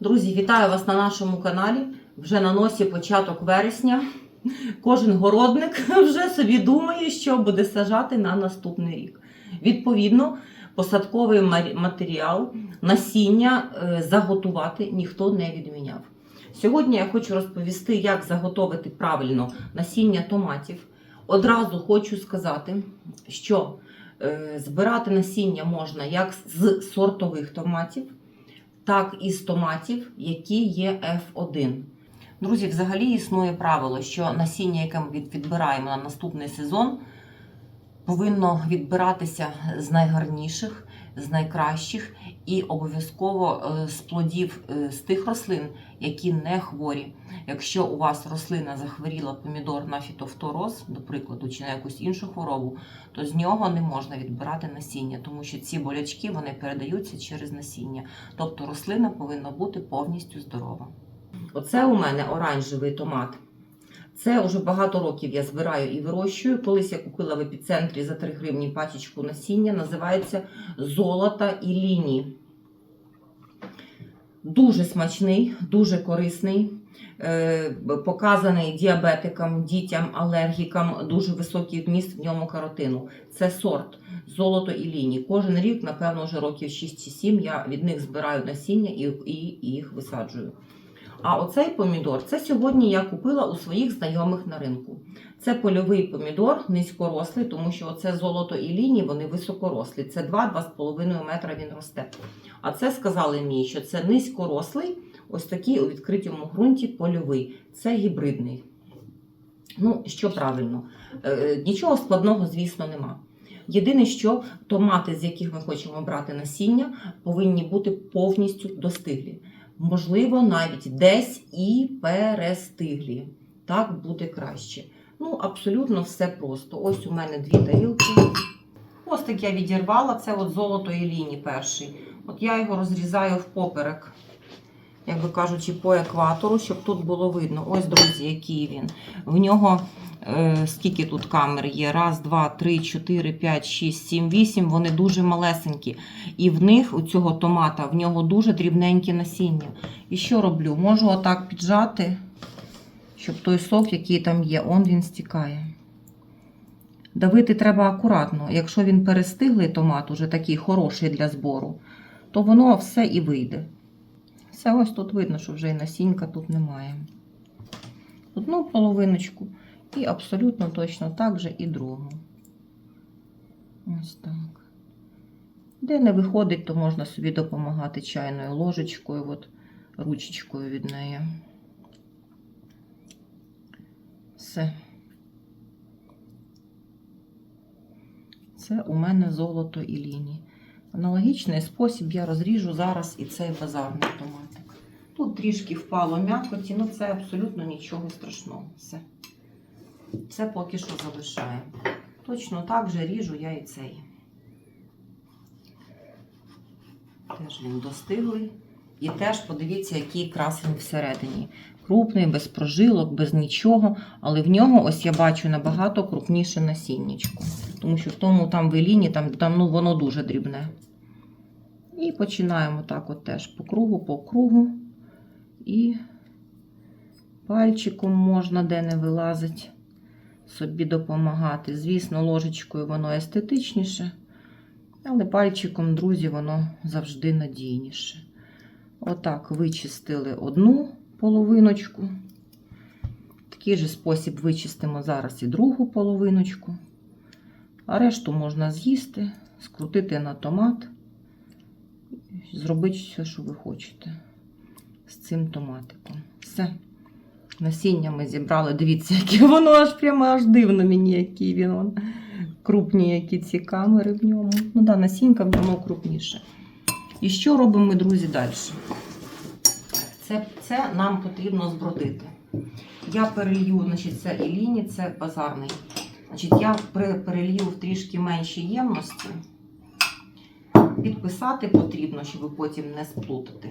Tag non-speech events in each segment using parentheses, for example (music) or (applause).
Друзі, вітаю вас на нашому каналі. Вже на носі початок вересня. Кожен городник (laughs) вже собі думає, що буде сажати на наступний рік. Відповідно, посадковий матеріал, насіння е, заготувати ніхто не відміняв. Сьогодні я хочу розповісти, як заготовити правильно насіння томатів. Одразу хочу сказати, що е, збирати насіння можна як з сортових томатів, так і з томатів, які є F1. Друзі, взагалі існує правило, що насіння, яке ми відбираємо на наступний сезон, повинно відбиратися з найгарніших, з найкращих і обов'язково е, з плодів е, з тих рослин, які не хворі. Якщо у вас рослина захворіла помідор на фітофтороз, до прикладу, чи на якусь іншу хворобу, то з нього не можна відбирати насіння, тому що ці болячки вони передаються через насіння. Тобто рослина повинна бути повністю здорова. Оце у мене оранжевий томат. Це вже багато років я збираю і вирощую. Колись я купила в епіцентрі за 3 гривні пачечку насіння. Називається Золота і ліні. Дуже смачний, дуже корисний. Е, Показаний діабетикам, дітям, алергікам, дуже високий вміст в ньому каротину. Це сорт золото і ліні. Кожен рік, напевно, вже років 6 чи 7 я від них збираю насіння і їх висаджую. А оцей помідор це сьогодні я купила у своїх знайомих на ринку. Це польовий помідор, низькорослий, тому що оце золото і лінії, вони високорослі. Це 2-2,5 метра він росте. А це сказали мені, що це низькорослий, ось такий у відкритому ґрунті польовий. Це гібридний. Ну, що правильно, е, нічого складного, звісно, нема. Єдине, що томати, з яких ми хочемо брати насіння, повинні бути повністю достиглі. Можливо, навіть десь і перестиглі. Так буде краще. Ну, абсолютно все просто. Ось у мене дві тарілки. Хвостик я відірвала, це от золото і ліні перший. От я його розрізаю впоперек, як би кажучи, по екватору, щоб тут було видно. Ось, друзі, який він. В нього скільки тут камер є? Раз, два, три, чотири, п'ять, шість, сім, вісім. Вони дуже малесенькі. І в них, у цього томата, в нього дуже дрібненьке насіння. І що роблю? Можу отак піджати, щоб той сок, який там є, он він стікає. Давити треба акуратно. Якщо він перестиглий томат, уже такий хороший для збору, то воно все і вийде. Все ось тут видно, що вже і насінька тут немає. Одну половиночку і абсолютно точно так же і другу. Ось так. Де не виходить, то можна собі допомагати чайною ложечкою, от ручечкою від неї. Все. Це у мене золото і лінії. Аналогічний спосіб я розріжу зараз і цей базарний томатик. Тут трішки впало м'якоті, ну це абсолютно нічого страшного. Все. Це поки що залишаємо. Точно так же ріжу я і цей. Теж він достиглий. І теж подивіться, який красень всередині. Крупний, без прожилок, без нічого. Але в нього, ось я бачу, набагато крупніше насіннячко. Тому що в тому там веліні, там, там ну, воно дуже дрібне. І починаємо так от теж по кругу, по кругу. І пальчиком можна, де не вилазить, собі допомагати. Звісно, ложечкою воно естетичніше, але пальчиком, друзі, воно завжди надійніше. Отак вичистили одну половиночку. Такий же спосіб вичистимо зараз і другу половиночку. А решту можна з'їсти, скрутити на томат, зробити все, що ви хочете з цим томатиком. Все. Насіння ми зібрали. Дивіться, яке воно аж прямо аж дивно мені, який він. Он. Крупні які ці камери в ньому. Ну да, насінка в ньому крупніше. І що робимо ми, друзі, далі? Це, це нам потрібно збродити. Я перелью, значить, це і це базарний. Значить, я перелью в трішки менші ємності. Підписати потрібно, щоб потім не сплутати.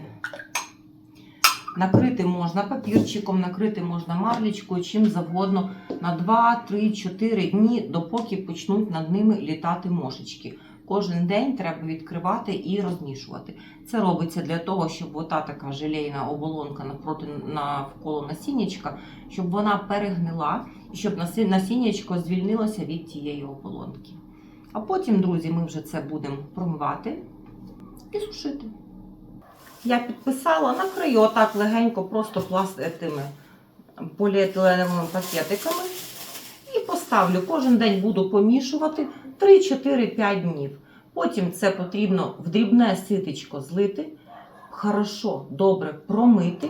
Накрити можна папірчиком, накрити можна марлічкою, чим завгодно на 2, 3, 4 дні, допоки почнуть над ними літати мошечки. кожен день треба відкривати і розмішувати. Це робиться для того, щоб ота така желейна оболонка напроти навколо насіннячка, щоб вона перегнила і щоб насіннячко звільнилося від тієї оболонки. А потім, друзі, ми вже це будемо промивати і сушити. Я підписала, накрию отак легенько, просто пласт е, поліетиленовими пакетиками. І поставлю. Кожен день буду помішувати 3-4-5 днів. Потім це потрібно в дрібне ситечко злити, хорошо, добре промити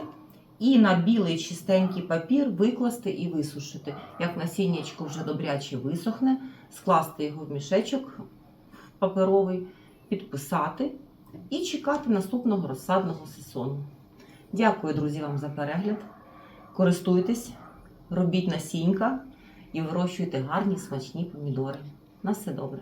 і на білий чистенький папір викласти і висушити. Як насіннячко вже добряче висохне, скласти його в мішечок паперовий, підписати і чекати наступного розсадного сезону. Дякую, друзі, вам за перегляд. Користуйтесь, робіть насінька і вирощуйте гарні смачні помідори. На все добре.